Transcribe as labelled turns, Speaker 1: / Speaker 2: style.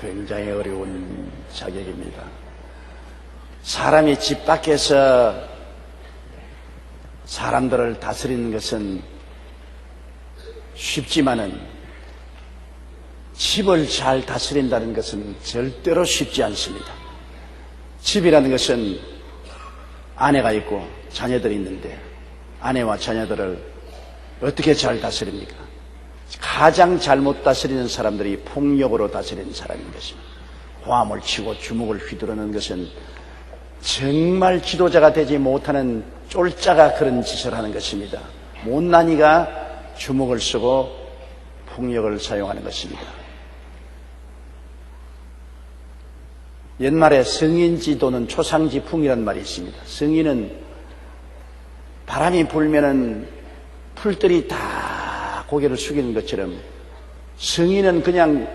Speaker 1: 굉장히 어려운 자격입니다. 사람이 집 밖에서 사람들을 다스리는 것은 쉽지만은 집을 잘 다스린다는 것은 절대로 쉽지 않습니다. 집이라는 것은 아내가 있고 자녀들이 있는데 아내와 자녀들을 어떻게 잘 다스립니까? 가장 잘못 다스리는 사람들이 폭력으로 다스리는 사람인 것입니다. 화물 치고 주먹을 휘두르는 것은 정말 지도자가 되지 못하는 쫄자가 그런 짓을 하는 것입니다. 못난이가 주먹을 쓰고 폭력을 사용하는 것입니다. 옛말에 성인지 또는 초상지풍이란 말이 있습니다. 성인은 바람이 불면은 풀들이 다 고개를 숙이는 것처럼 성인은 그냥